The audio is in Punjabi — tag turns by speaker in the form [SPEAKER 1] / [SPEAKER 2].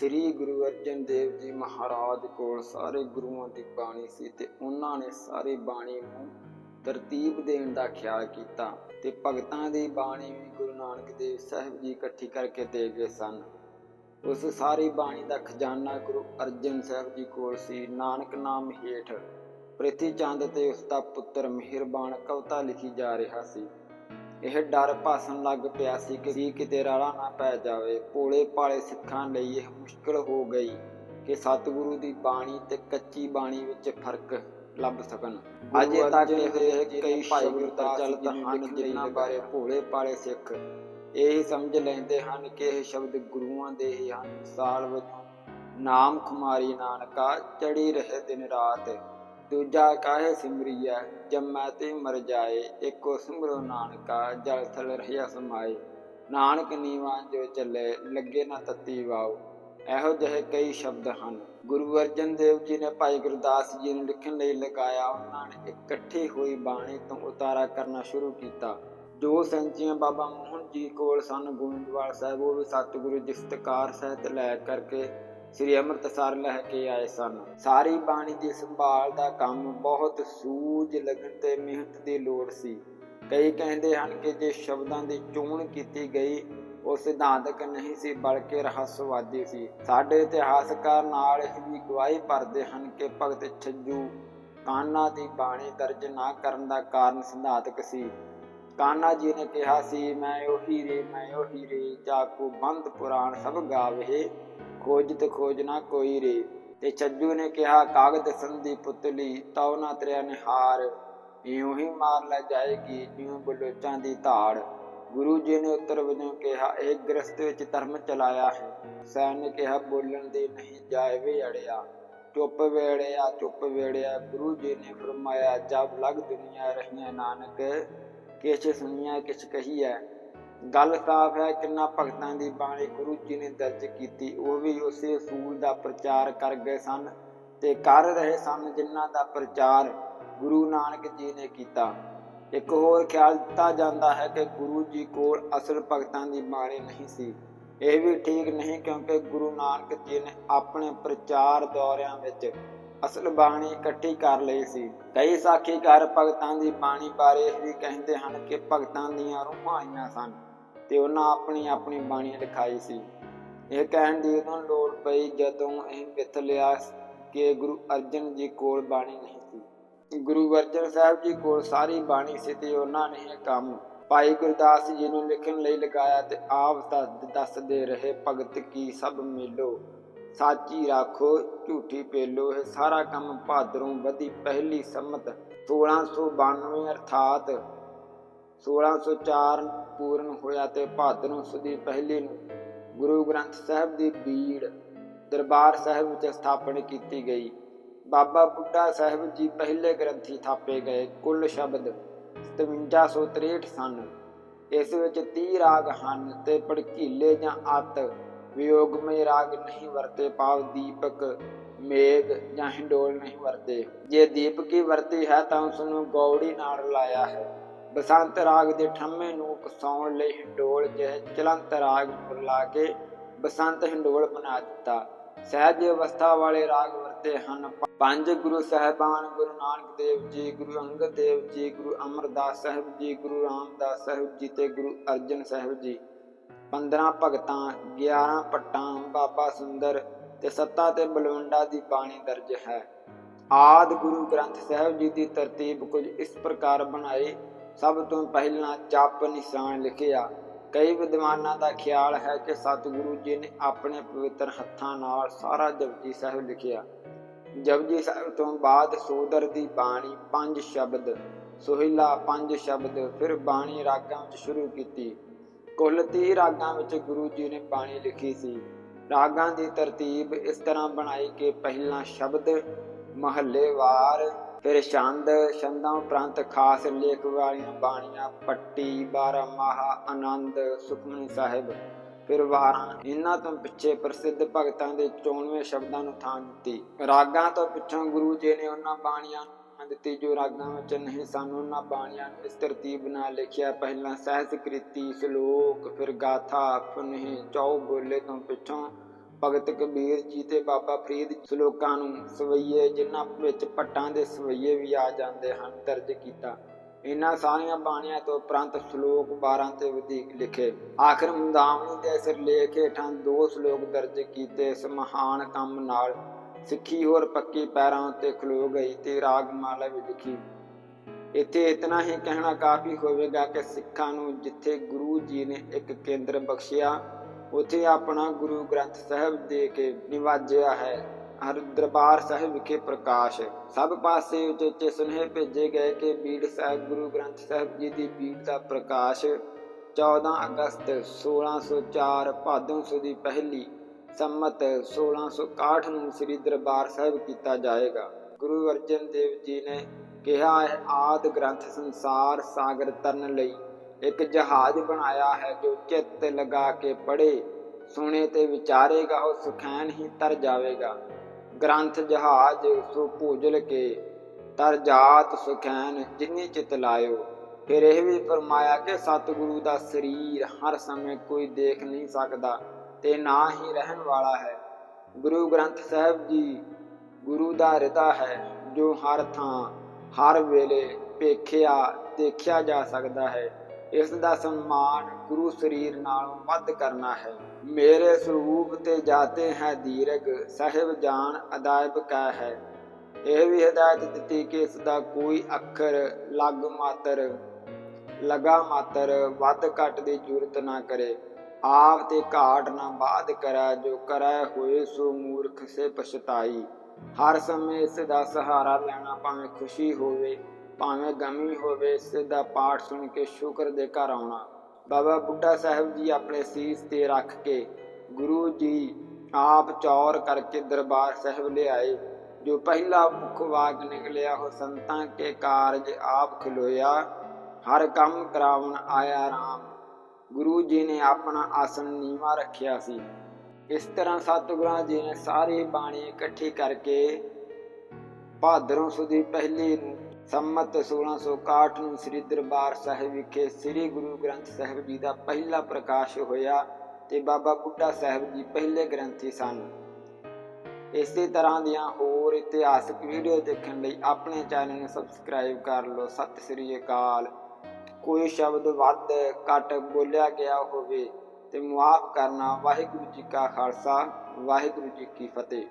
[SPEAKER 1] ਸ੍ਰੀ ਗੁਰੂ ਅਰਜਨ ਦੇਵ ਜੀ ਮਹਾਰਾਜ ਕੋਲ ਸਾਰੇ ਗੁਰੂਆਂ ਦੀ ਬਾਣੀ ਸੀ ਤੇ ਉਹਨਾਂ ਨੇ ਸਾਰੀ ਬਾਣੀ ਨੂੰ ਤਰਤੀਬ ਦੇਣ ਦਾ ਖਿਆਲ ਕੀਤਾ ਤੇ ਭਗਤਾਂ ਦੀ ਬਾਣੀ ਵੀ ਗੁਰੂ ਨਾਨਕ ਦੇਵ ਸਾਹਿਬ ਜੀ ਇਕੱਠੀ ਕਰਕੇ ਦੇ ਗਏ ਸਨ। ਉਸ ਸਾਰੀ ਬਾਣੀ ਦਾ ਖਜ਼ਾਨਾ ਗੁਰੂ ਅਰਜਨ ਸਾਹਿਬ ਜੀ ਕੋਲ ਸੀ। ਨਾਨਕ ਨਾਮ ਹੇਠ ਪ੍ਰਿਥੀ ਚੰਦ ਤੇ ਉਸ ਦਾ ਪੁੱਤਰ ਮਿਹਰਬਾਨ ਕਵਿਤਾ ਲਿਖੀ ਜਾ ਰਿਹਾ ਸੀ। ਇਹ ਡਰ ਭਾਸਣ ਲੱਗ ਪਿਆ ਸੀ ਕਿ ਕਿਤੇ ਰਾਲਾ ਨਾ ਪੈ ਜਾਵੇ। ਭੋਲੇ ਭਾਲੇ ਸਿੱਖਾਂ ਲਈ ਇਹ ਮੁਸ਼ਕਲ ਹੋ ਗਈ ਕਿ ਸਤਿਗੁਰੂ ਦੀ ਬਾਣੀ ਤੇ ਕੱਚੀ ਬਾਣੀ ਵਿੱਚ ਫ਼ਰਕ ਲੱਭ ਸਕਣ। ਅਜੇ ਤੱਕ ਇਹ ਕਈ ਭਾਈ ਗੁਰਦਾਸ ਚੱਲਤ ਹਨ ਜਿਨ੍ਹਾਂ ਬਾਰੇ ਭੋਲੇ ਭਾਲੇ ਸਿੱਖ ਇਹ ਸਮਝ ਲੈਂਦੇ ਹਨ ਕਿ ਇਹ ਸ਼ਬਦ ਗੁਰੂਆਂ ਦੇ ਹੀ ਹਨ। ਮਿਸਾਲ ਵਜੋਂ ਨਾਮ ਖੁਮਾਰੀ ਨਾਨਕਾ ਚੜੀ ਰਹੇ ਦਿਨ ਰਾਤ। ਦੂਜਾ ਕਾਹੇ ਸਿਮਰੀਐ, ਜੰਮੈ ਤੇ ਮਰ ਜਾਏ ਇੱਕੋ ਸਿਮਰੋ ਨਾਨਕਾ, ਜਲ ਥਲ ਰਹਿਆ ਸਮਾਏ। ਨਾਨਕ ਨੀਵਾਂ ਜੋ ਚੱਲੇ, ਲੱਗੇ ਨਾ ਤੱਤੀ ਵਾਓ। ਇਹੋ ਜਿਹੇ ਕਈ ਸ਼ਬਦ ਹਨ। ਗੁਰੂ ਅਰਜਨ ਦੇਵ ਜੀ ਨੇ ਭਾਈ ਗੁਰਦਾਸ ਜੀ ਨੂੰ ਲਿਖਣ ਲਈ ਲਗਾਇਆ, ਉਹਨਾਂ ਨੇ ਇਕੱਠੀ ਹੋਈ ਬਾਣੀ ਤੋਂ ਉਤਾਰਾ ਕਰਨਾ ਸ਼ੁਰੂ ਕੀਤਾ। ਜੋ ਸੰਚੀਆਂ ਬਾਬਾ ਮੋਹਨ ਜੀ ਕੋਲ ਸਨ, ਗੋਇੰਦਵਾਲ ਸਾਹਿਬ, ਉਹ ਵੀ ਸਤਿਗੁਰੂ ਦਸਤਕਾਰ ਸਹਿਤ ਲੈ ਕਰਕੇ ਸ੍ਰੀ ਅੰਮ੍ਰਿਤਸਰ ਲੈ ਕੇ ਆਏ ਸਨ। ਸਾਰੀ ਬਾਣੀ ਦੀ ਸੰਭਾਲ ਦਾ ਕੰਮ ਬਹੁਤ ਸੂਝ ਲਗਨ ਤੇ ਮਿਹਨਤ ਦੀ ਲੋੜ ਸੀ। ਕਈ ਕਹਿੰਦੇ ਹਨ ਕਿ ਜੇ ਸ਼ਬਦਾਂ ਦੀ ਚੋਣ ਕੀਤੀ ਗਈ, ਉਹ ਸਿਧਾਂਤਕ ਨਹੀਂ ਸੀ, ਬਲਕਿ ਰਹੱਸਵਾਦੀ ਸੀ। ਸਾਡੇ ਇਤਿਹਾਸਕਾਰ ਨਾਲ ਇਹ ਵੀ ਗਵਾਹੀ ਭਰਦੇ ਹਨ ਕਿ ਭਗਤ ਛੱਜੂ ਕਾਨਾ ਦੀ ਬਾਣੀ ਦਰਜ ਨਾ ਕਰਨ ਦਾ ਕਾਰਨ ਸਿਧਾਂਤਕ ਸੀ। ਕਾਨਾ ਜੀ ਨੇ ਕਿਹਾ ਸੀ, ਮੈਂ ਉਹੀ ਰੇ, ਮੈਂ ਉਹੀ ਰੇ ਚਾਕੂ ਬੰਦ ਪੁਰਾਣ ਸਭ ਗਾਵੇ ਖੋਜਤ ਖੋਜ ਨਾ ਕੋਈ ਰੇ। ਤੇ ਛੱਜੂ ਨੇ ਕਿਹਾ ਕਾਗਦ ਸੰਧੀ ਪੁਤਲੀ ਤਉ ਨਾ ਤਰਿਆ ਨਿਹਾਰ। ਇਉਂ ਹੀ ਮਾਰ ਲੈ ਜਾਏਗੀ ਜਿਉਂ ਬਲੋਚਾਂ ਦੀ ਧਾੜ। ਗੁਰੂ ਜੀ ਨੇ ਉੱਤਰ ਵਜੋਂ ਕਿਹਾ, ਇਹ ਗ੍ਰਸਤ ਵਿੱਚ ਧਰਮ ਚਲਾਇਆ ਹੈ। ਸੈਨ ਨੇ ਕਿਹਾ, ਬੋਲਣ ਦੇ ਨਹੀਂ, ਜਾਏ ਵੇ ਅੜਿਆ। ਚੁੱਪ ਵੇੜਿਆ ਚੁੱਪ ਵੇੜਿਆ। ਗੁਰੂ ਜੀ ਨੇ ਫਰਮਾਇਆ, ਜਬ ਲਗ ਦੁਨੀਆ ਰਹੀਆਂ ਨਾਨਕ, ਕਿਛ ਸੁਣੀਆਂ ਕਿਛ ਕਹੀਐ। ਗੱਲ ਸਾਫ਼ ਹੈ ਕਿੰਨਾ ਭਗਤਾਂ ਦੀ ਬਾਣੀ ਗੁਰੂ ਜੀ ਨੇ ਦਰਜ ਕੀਤੀ, ਉਹ ਵੀ ਉਸੇ ਅਸੂਲ ਦਾ ਪ੍ਰਚਾਰ ਕਰ ਗਏ ਸਨ ਤੇ ਕਰ ਰਹੇ ਸਨ ਜਿਨ੍ਹਾਂ ਦਾ ਪ੍ਰਚਾਰ ਗੁਰੂ ਨਾਨਕ ਜੀ ਨੇ ਕੀਤਾ। ਇੱਕ ਹੋਰ ਖਿਆਲ ਦਿੱਤਾ ਜਾਂਦਾ ਹੈ ਕਿ ਗੁਰੂ ਜੀ ਕੋਲ ਅਸਲ ਭਗਤਾਂ ਦੀ ਬਾਣੀ ਨਹੀਂ ਸੀ। ਇਹ ਵੀ ਠੀਕ ਨਹੀਂ ਕਿਉਂਕਿ ਗੁਰੂ ਨਾਨਕ ਜੀ ਨੇ ਆਪਣੇ ਪ੍ਰਚਾਰ ਦੌਰਿਆਂ ਵਿੱਚ ਅਸਲ ਬਾਣੀ ਇਕੱਠੀ ਕਰ ਲਈ ਸੀ। ਕਈ ਸਾਖੀਕਾਰ ਭਗਤਾਂ ਦੀ ਬਾਣੀ ਬਾਰੇ ਵੀ ਕਹਿੰਦੇ ਹਨ ਕਿ ਭਗਤਾਂ ਦੀਆਂ ਰੂਹਾਂ ਆਈਆਂ ਸਨ ਤੇ ਉਹਨਾਂ ਆਪਣੀ ਆਪਣੀ ਬਾਣੀ ਲਿਖਾਈ ਸੀ। ਇਹ ਕਹਿਣ ਦੀ ਉਦੋਂ ਲੋੜ ਪਈ ਜਦੋਂ ਇਹ ਮਿੱਥ ਲਿਆ ਕਿ ਗੁਰੂ ਅਰਜਨ ਜੀ ਕੋਲ ਬਾਣੀ ਨਹੀਂ ਸੀ। ਗੁਰੂ ਅਰਜਨ ਸਾਹਿਬ ਜੀ ਕੋਲ ਸਾਰੀ ਬਾਣੀ ਸੀ ਤੇ ਉਹਨਾਂ ਨੇ ਇਹ ਕੰਮ ਭਾਈ ਗੁਰਦਾਸ ਜੀ ਨੂੰ ਲਿਖਣ ਲਈ ਲਗਾਇਆ ਤੇ ਆਪ ਤਾਂ ਦੱਸਦੇ ਰਹੇ, ਭਗਤ ਕੀ ਸਭ ਮਿਲੋ। ਸਾਚੀ ਰਾਖੋ, ਝੂਠੀ ਪੇਲੋ, ਇਹ ਸਾਰਾ ਕੰਮ ਭਾਦਰੋਂ ਵਧੀ ਪਹਿਲੀ ਸੰਮਤ। 1692 ਅਰਥਾਤ 1604 ਪੂਰਨ ਹੋਇਆ ਤੇ ਭਾਦਰੋਂ ਸੁਦੀ ਪਹਿਲੀ ਨੂੰ ਗੁਰੂ ਗ੍ਰੰਥ ਸਾਹਿਬ ਦੀ ਬੀੜ ਦਰਬਾਰ ਸਾਹਿਬ ਵਿੱਚ ਸਥਾਪਨ ਕੀਤੀ ਗਈ। ਬਾਬਾ ਬੁੱਢਾ ਸਾਹਿਬ ਜੀ ਪਹਿਲੇ ਗ੍ਰੰਥੀ ਥਾਪੇ ਗਏ, ਕੁੱਲ ਸ਼ਬਦ 5763 ਸਨ। ਇਸ ਵਿੱਚ 30 ਰਾਗ ਹਨ ਤੇ ਭੜਕੀਲੇ ਜਾਂ ਅਤ ਵਿਯੋਗਮਈ ਰਾਗ ਨਹੀਂ ਵਰਤੇ ਪਾਵ ਦੀਪਕ ਮੇਘ ਜਾਂ ਹਿੰਡੋਲ ਨਹੀਂ ਵਰਤੇ। ਜੇ ਦੀਪਕੀ ਵਰਤੀ ਹੈ ਤਾਂ ਉਸ ਨੂੰ ਗੌੜੀ ਨਾਲ ਲਾਇਆ ਹੈ। ਬਸੰਤ ਰਾਗ ਦੇ ਠੰਮੇ ਨੂੰ ਕਸਾਉਣ ਲਈ ਹਿੰਡੋਲ ਜਿਹੇ ਚਲੰਤ ਰਾਗ ਨੂੰ ਲਾ ਕੇ ਬਸੰਤ ਹਿੰਡੋਲ ਬਣਾ ਦਿੱਤਾ। ਸਹਿਜ ਅਵਸਥਾ ਵਾਲੇ ਰਾਗ ਵਰਤੇ ਹਨ। ਪੰਜ ਗੁਰੂ ਸਾਹਿਬਾਨ, ਗੁਰੂ ਨਾਨਕ ਦੇਵ ਜੀ, ਗੁਰੂ ਅੰਗਦ ਦੇਵ ਜੀ, ਗੁਰੂ ਅਮਰਦਾਸ ਸਾਹਿਬ ਜੀ, ਗੁਰੂ ਰਾਮਦਾਸ ਸਾਹਿਬ ਜੀ ਤੇ ਗੁਰੂ ਅਰਜਨ ਸਾਹਿਬ ਜੀ। 15 ਭਗਤਾਂ 11 ਪੱਟਾਂ ਬਾਬਾ ਸੁੰਦਰ ਤੇ ਸੱਤਾ ਤੇ ਬਲਵੰਡਾ ਦੀ ਬਾਣੀ ਦਰਜ ਹੈ। ਆਦ ਗੁਰੂ ਗ੍ਰੰਥ ਸਾਹਿਬ ਜੀ ਦੀ ਤਰਤੀਬ ਕੁਝ ਇਸ ਪ੍ਰਕਾਰ ਬਣਾਈ ਸਭ ਤੋਂ ਪਹਿਲਾਂ ਜਪ ਨਿਸ਼ਾਨ ਲਿਖਿਆ। ਕਈ ਵਿਦਵਾਨਾਂ ਦਾ ਖਿਆਲ ਹੈ ਕਿ ਸਤਿਗੁਰੂ ਜੀ ਨੇ ਆਪਣੇ ਪਵਿੱਤਰ ਹੱਥਾਂ ਨਾਲ ਸਾਰਾ ਜਪਜੀ ਸਾਹਿਬ ਲਿਖਿਆ। ਜਪਜੀ ਸਾਹਿਬ ਤੋਂ ਬਾਅਦ ਸੋਦਰ ਦੀ ਬਾਣੀ ਪੰਜ ਸ਼ਬਦ, ਸੋਹਿਲਾ ਪੰਜ ਸ਼ਬਦ, ਫਿਰ ਬਾਣੀ ਰਾਗਾਂ ਵਿੱਚ ਸ਼ੁਰੂ ਕੀਤੀ। ਕੁੱਲ 30 ਰਾਗਾਂ ਵਿੱਚ ਗੁਰੂ ਜੀ ਨੇ ਬਾਣੀ ਲਿਖੀ ਸੀ। ਰਾਗਾਂ ਦੀ ਤਰਤੀਬ ਇਸ ਤਰ੍ਹਾਂ ਬਣਾਈ ਕਿ ਪਹਿਲਾ ਸ਼ਬਦ ਮਹੱਲੇਵਾਰ ਫਿਰ ਛੰਦ, ਛੰਦਾਂ ਉਪਰੰਤ ਖਾਸ ਲੇਖ ਵਾਲੀਆਂ ਬਾਣੀਆਂ ਪੱਟੀ ਬਾਰਾਮਾਹਾ ਆਨੰਦ, ਸੁਖਮਨੀ ਸਾਹਿਬ, ਫਿਰ ਵਾਰਾਂ, ਇਹਨਾਂ ਤੋਂ ਪਿੱਛੇ ਪ੍ਰਸਿੱਧ ਭਗਤਾਂ ਦੇ 94 ਸ਼ਬਦਾਂ ਨੂੰ ਥਾਂ ਦਿੱਤੀ। ਰਾਗਾਂ ਤੋਂ ਪਿੱਛੋਂ ਗੁਰੂ ਜੀ ਨੇ ਉਹਨਾਂ ਬਾਣੀਆਂ ਦਿੱਤੀ ਜੋ ਰਾਗਾਂ ਵਿੱਚ ਨਹੀਂ, ਸਨ ਉਹਨਾਂ ਬਾਣੀਆਂ ਨੂੰ ਇਸ ਤਰਤੀਬ ਨਾਲ ਲਿਖਿਆ। ਪਹਿਲਾਂ ਸਹਿਜ ਕ੍ਰਿਤੀ ਸ਼ਲੋਕ, ਫਿਰ ਗਾਥਾ ਫੁਨਹੀ ਚੌ ਬੋਲੇ ਤੋਂ ਪਿੱਛੋਂ ਭਗਤ ਕਬੀਰ ਜੀ ਤੇ ਬਾਬਾ ਫਰੀਦ ਸ਼ਲੋਕਾਂ ਨੂੰ ਸਵਈਏ, ਜਿਨ੍ਹਾਂ ਵਿੱਚ ਪੱਟਾਂ ਦੇ ਸਵਈਏ ਵੀ ਆ ਜਾਂਦੇ ਹਨ, ਦਰਜ ਕੀਤਾ। ਇਹਨਾਂ ਸਾਰੀਆਂ ਬਾਣੀਆਂ ਤੋਂ ਉਪਰੰਤ ਸ਼ਲੋਕ 12 ਤੇ ਵਧੇਕ ਲਿਖੇ। ਆਖਰ ਮੁੰਦਾਵਣੀ ਦੇ ਸਿਰਲੇਖ ਹੇਠਾਂ ਦੋ ਸ਼ਲੋਕ ਦਰਜ ਕੀਤੇ, ਇਸ ਮਹਾਨ ਕੰਮ ਨਾਲ। ਸਿੱਖੀ ਹੋਰ ਪੱਕੇ ਪੈਰਾਂ ਉੱਤੇ ਖਲੋ ਗਈ ਤੇ ਰਾਗਮਾਲਾ ਵੀ ਲਿਖੀ। ਇੱਥੇ ਇਤਨਾ ਹੀ ਕਹਿਣਾ ਕਾਫੀ ਹੋਵੇਗਾ ਕਿ ਸਿੱਖਾਂ ਨੂੰ ਜਿੱਥੇ ਗੁਰੂ ਜੀ ਨੇ ਇੱਕ ਕੇਂਦਰ ਬਖਸ਼ਿਆ, ਉੱਥੇ ਆਪਣਾ ਗੁਰੂ ਗ੍ਰੰਥ ਸਾਹਿਬ ਦੇ ਕੇ ਨਿਵਾਜਿਆ ਹੈ। ਹਰ ਦਰਬਾਰ ਸਾਹਿਬ ਵਿਖੇ ਪ੍ਰਕਾਸ਼। ਸਭ ਪਾਸੇ ਉਚੇਚੇ ਸੁਨੇਹੇ ਭੇਜੇ ਗਏ ਕਿ ਬੀੜ ਸਾਹਿਬ, ਗੁਰੂ ਗ੍ਰੰਥ ਸਾਹਿਬ ਜੀ ਦੀ ਬੀੜ ਦਾ ਪ੍ਰਕਾਸ਼ 14 ਅਗਸਤ 1604 ਭਾਦੋਂ ਸੁਦੀ ਪਹਿਲੀ ਸੰਮਤ 1661 ਨੂੰ ਸ੍ਰੀ ਦਰਬਾਰ ਸਾਹਿਬ ਕੀਤਾ ਜਾਏਗਾ। ਗੁਰੂ ਅਰਜਨ ਦੇਵ ਜੀ ਨੇ ਕਿਹਾ ਹੈ ਆਦ ਗ੍ਰੰਥ ਸੰਸਾਰ ਸਾਗਰ ਤਰਨ ਲਈ ਇੱਕ ਜਹਾਜ਼ ਬਣਾਇਆ ਹੈ, ਜੋ ਚਿੱਤ ਲਗਾ ਕੇ ਪੜੇ ਸੁਣੇ ਤੇ ਵਿਚਾਰੇਗਾ, ਉਹ ਸੁਖੈਨ ਹੀ ਤਰ ਜਾਵੇਗਾ। ਗ੍ਰੰਥ ਜਹਾਜ਼ ਸੋ ਭੂਜਲ ਕੇ, ਤਰ ਜਾਤ ਸੁਖੈਨ ਜਿਨੀ ਚਿਤ ਲਾਇਓ। ਫਿਰ ਇਹ ਵੀ ਫਰਮਾਇਆ ਕਿ ਸਤਿਗੁਰੂ ਦਾ ਸਰੀਰ ਹਰ ਸਮੇਂ ਕੋਈ ਦੇਖ ਨਹੀਂ ਸਕਦਾ। ਤੇ ਨਾ ਹੀ ਰਹਿਣ ਵਾਲਾ ਹੈ। ਗੁਰੂ ਗ੍ਰੰਥ ਸਾਹਿਬ ਜੀ ਗੁਰੂ ਦਾ ਹਿਰਦਾ ਹੈ, ਜੋ ਹਰ ਥਾਂ, ਹਰ ਵੇਲੇ ਵੇਖਿਆ, ਦੇਖਿਆ ਜਾ ਸਕਦਾ ਹੈ। ਇਸ ਦਾ ਸਨਮਾਨ ਗੁਰੂ ਸਰੀਰ ਨਾਲੋਂ ਵੱਧ ਕਰਨਾ ਹੈ। ਮੇਰੇ ਸਰੂਪ ਤੇ ਜਾਤੇ ਹੈ ਦੀਰਗ, ਸਾਹਿਬ ਜਾਨ ਅਦਾਇਬ ਕਾ ਹੈ। ਇਹ ਵੀ ਹਦਾਇਤ ਦਿੱਤੀ ਕਿ ਇਸ ਦਾ ਕੋਈ ਅੱਖਰ ਲੱਗ ਮਾਤਰ, ਲਗਾ ਮਾਤਰ ਵੱਧ ਘੱਟ ਦੀ ਜ਼ਰੂਰਤ ਨਾ ਕਰੇ। ਆਪ ਤੇ ਘਾਟ ਨਾ ਬਾਦ ਕਰੈ, ਜੋ ਕਰੈ ਹੋਏ ਸੋ ਮੂਰਖ ਸੇ ਪਛਤਾਈ। ਹਰ ਸਮੇਂ ਇਸ ਦਾ ਸਹਾਰਾ ਲੈਣਾ ਭਾਵੇਂ ਖੁਸ਼ੀ ਹੋਵੇ, ਭਾਵੇਂ ਗਮੀ ਹੋਵੇ, ਇਸ ਦਾ ਪਾਠ ਸੁਣ ਕੇ ਸ਼ੁਕਰ ਦੇ ਘਰ ਆਉਣਾ। ਬਾਬਾ ਬੁੱਢਾ ਸਾਹਿਬ ਜੀ ਆਪਣੇ ਸੀਸ ਤੇ ਰੱਖ ਕੇ ਗੁਰੂ ਜੀ ਆਪ ਚੌਰ ਕਰਕੇ ਦਰਬਾਰ ਸਾਹਿਬ ਲਿਆਏ, ਜੋ ਪਹਿਲਾ ਮੁੱਖ ਵਾਕ ਨਿਕਲਿਆ, ਉਹ ਸੰਤਾਂ ਕੇ ਕਾਰਜ ਆਪ ਖਲੋਇਆ। ਹਰ ਕੰਮ ਕਰਾਵਣ ਆਇਆ ਰਾਮ। ਗੁਰੂ ਜੀ ਨੇ ਆਪਣਾ ਆਸਣ ਨੀਵਾ ਰੱਖਿਆ ਸੀ। ਇਸ ਤਰ੍ਹਾਂ ਸਤਿਗੁਰਾਂ ਜੀ ਨੇ ਸਾਰੀ ਬਾਣੀ ਇਕੱਠੀ ਕਰਕੇ ਭਾਦਰੋਂ ਸੁਦੀ ਪਹਿਲੀ ਨੂੰ ਸੰਮਤ 1661 ਨੂੰ ਸ੍ਰੀ ਦਰਬਾਰ ਸਾਹਿਬ ਵਿਖੇ ਸ੍ਰੀ ਗੁਰੂ ਗ੍ਰੰਥ ਸਾਹਿਬ ਜੀ ਦਾ ਪਹਿਲਾ ਪ੍ਰਕਾਸ਼ ਹੋਇਆ ਤੇ ਬਾਬਾ ਬੁੱਢਾ ਸਾਹਿਬ ਜੀ ਪਹਿਲੇ ਗ੍ਰੰਥੀ ਸਨ। ਇਸੇ ਤਰ੍ਹਾਂ ਦੀਆਂ ਹੋਰ ਇਤਿਹਾਸਕ ਵੀਡੀਓ ਦੇਖਣ ਲਈ ਆਪਣੇ ਚੈਨਲ ਨੂੰ ਸਬਸਕ੍ਰਾਈਬ ਕਰ ਲਓ। ਸਤਿ ਸ੍ਰੀ ਅਕਾਲ। ਕੋਈ ਸ਼ਬਦ ਵੱਧ ਘੱਟ ਬੋਲਿਆ ਗਿਆ ਹੋਵੇ, ਤੇ ਮੁਆਫ ਕਰਨਾ ਵਾਹਿਗੁਰੂ ਜੀ ਕਾ ਖਾਲਸਾ, ਵਾਹਿਗੁਰੂ ਜੀ ਕੀ ਫਤਿਹ।